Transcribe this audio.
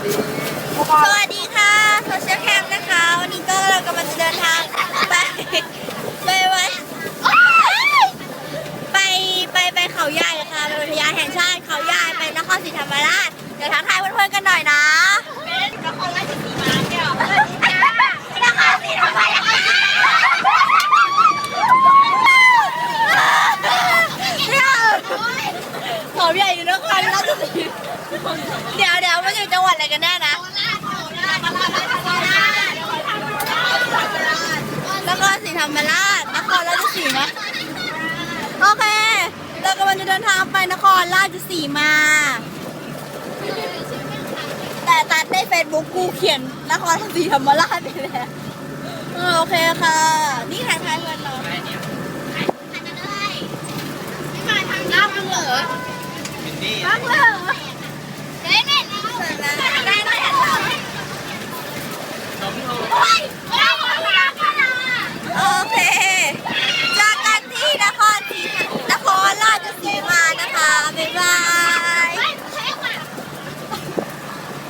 สวัสดีค่ะโซเชียลแคมนะคะ วันนี้ก็เรากำลังจะเดินทางไปไปวัดไปไปไปเขาใหญ่ค่ะไปอุทยานแห่งชาติเขาใหญ่ไปนครศรีธรรมราชเดี๋ยวทักทายเพื่อนๆกันหน่อยนะนครราชสีมาเนี่ยนครศรีธรรมราชเนี่ยเขาใหญ่อยู่นครราชสีเดี๋ยว กันแน่นะนครศรีธรรมราชนครราชสีมาโอเค เรากำลังจะเดินทางไปนครราชสีมา แต่ตัดในเฟซบุ๊กกูเขียนนครศรีธรรมราชไปแล้วเออโอเคค่ะ นี่ถ่ายทายเพื่อนเราน้ำมึงเหรอน้ำเหรอเฮ้ยเน็ตเรา